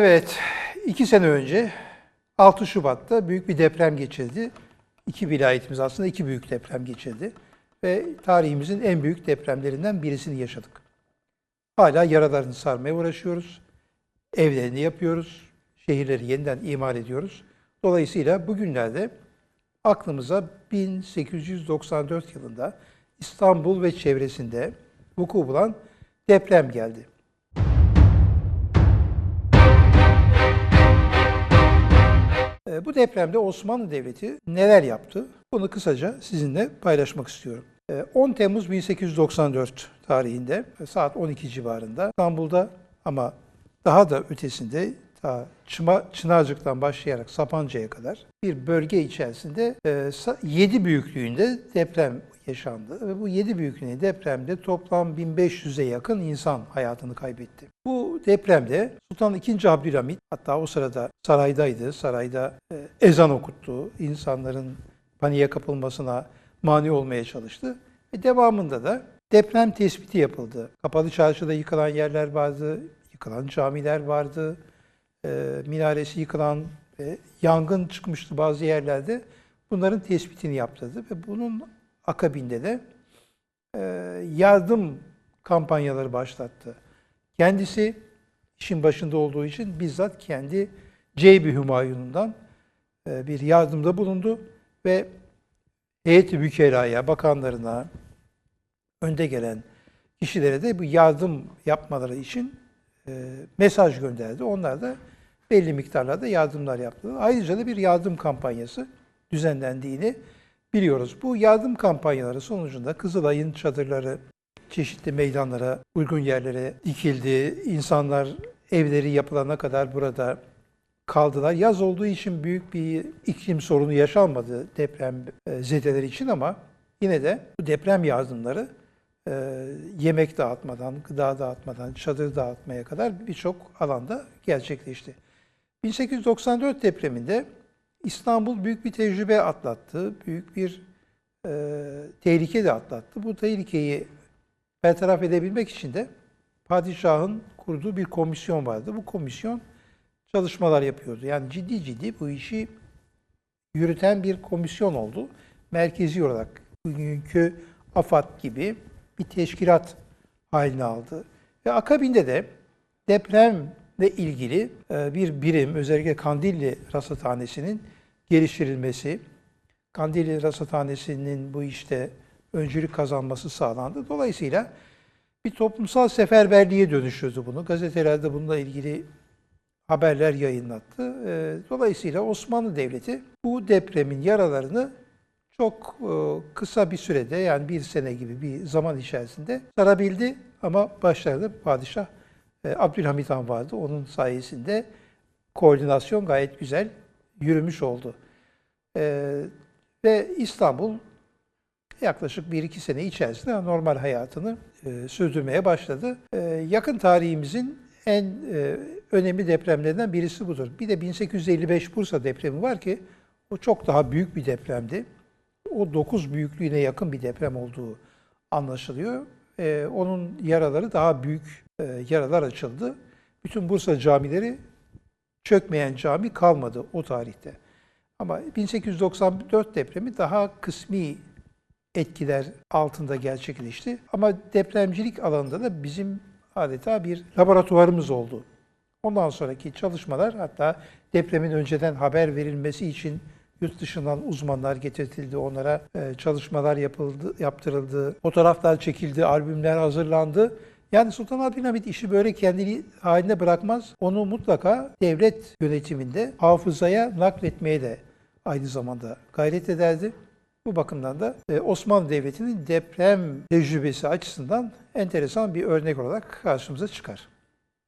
Evet, iki sene önce 6 Şubat'ta büyük bir deprem geçirdi. İki vilayetimiz aslında iki büyük deprem geçirdi. Ve tarihimizin en büyük depremlerinden birisini yaşadık. Hala yaralarını sarmaya uğraşıyoruz. Evlerini yapıyoruz. Şehirleri yeniden imar ediyoruz. Dolayısıyla bugünlerde aklımıza 1894 yılında İstanbul ve çevresinde vuku bulan deprem geldi. Bu depremde Osmanlı Devleti neler yaptı? Bunu kısaca sizinle paylaşmak istiyorum. E, 10 Temmuz 1894 tarihinde e, saat 12 civarında İstanbul'da ama daha da ötesinde ta Çıma, Çınarcık'tan başlayarak Sapanca'ya kadar bir bölge içerisinde 7 büyüklüğünde deprem yaşandı ve bu 7 büyüklüğünde depremde toplam 1500'e yakın insan hayatını kaybetti. Bu depremde Sultan II. Abdülhamit hatta o sırada saraydaydı. Sarayda e, ezan okuttu. insanların paniğe kapılmasına mani olmaya çalıştı. Ve devamında da deprem tespiti yapıldı. Kapalı çarşıda yıkılan yerler vardı, yıkılan camiler vardı, e, minaresi yıkılan yangın çıkmıştı bazı yerlerde. Bunların tespitini yaptırdı ve bunun akabinde de e, yardım kampanyaları başlattı. Kendisi işin başında olduğu için bizzat kendi Ceybi Hümayun'undan e, bir yardımda bulundu ve heyeti bükeraya, bakanlarına, önde gelen kişilere de bu yardım yapmaları için e, mesaj gönderdi. Onlar da belli miktarlarda yardımlar yaptılar. Ayrıca da bir yardım kampanyası düzenlendiğini biliyoruz. Bu yardım kampanyaları sonucunda Kızılay'ın çadırları çeşitli meydanlara, uygun yerlere dikildi. İnsanlar evleri yapılana kadar burada kaldılar. Yaz olduğu için büyük bir iklim sorunu yaşanmadı deprem e, zedeler için ama yine de bu deprem yardımları e, yemek dağıtmadan, gıda dağıtmadan, çadır dağıtmaya kadar birçok alanda gerçekleşti. 1894 depreminde İstanbul büyük bir tecrübe atlattı, büyük bir e, tehlike de atlattı. Bu tehlikeyi bertaraf edebilmek için de padişahın kurduğu bir komisyon vardı. Bu komisyon çalışmalar yapıyordu. Yani ciddi ciddi bu işi yürüten bir komisyon oldu. Merkezi olarak bugünkü AFAD gibi bir teşkilat haline aldı. Ve akabinde de depremle ilgili e, bir birim, özellikle Kandilli Rasathanesi'nin geliştirilmesi, Kandilli Rasathanesi'nin bu işte öncülük kazanması sağlandı. Dolayısıyla bir toplumsal seferberliğe dönüştürdü bunu. Gazetelerde bununla ilgili haberler yayınlattı. E, Dolayısıyla Osmanlı Devleti bu depremin yaralarını çok e, kısa bir sürede yani bir sene gibi bir zaman içerisinde sarabildi. Ama başlarda padişah e, Abdülhamit Han vardı. Onun sayesinde koordinasyon gayet güzel yürümüş oldu. E, Ve İstanbul yaklaşık 1-2 sene içerisinde normal hayatını e, sürdürmeye başladı. E, yakın tarihimizin en e, önemli depremlerinden birisi budur. Bir de 1855 Bursa depremi var ki o çok daha büyük bir depremdi. O 9 büyüklüğüne yakın bir deprem olduğu anlaşılıyor. E, onun yaraları daha büyük e, yaralar açıldı. Bütün Bursa camileri çökmeyen cami kalmadı o tarihte. Ama 1894 depremi daha kısmi etkiler altında gerçekleşti. Ama depremcilik alanında da bizim adeta bir laboratuvarımız oldu. Ondan sonraki çalışmalar hatta depremin önceden haber verilmesi için yurt dışından uzmanlar getirtildi. Onlara e, çalışmalar yapıldı, yaptırıldı. Fotoğraflar çekildi, albümler hazırlandı. Yani Sultan Abdülhamit işi böyle kendini haline bırakmaz. Onu mutlaka devlet yönetiminde hafızaya nakletmeye de aynı zamanda gayret ederdi. Bu bakımdan da e, Osmanlı Devleti'nin deprem tecrübesi açısından enteresan bir örnek olarak karşımıza çıkar.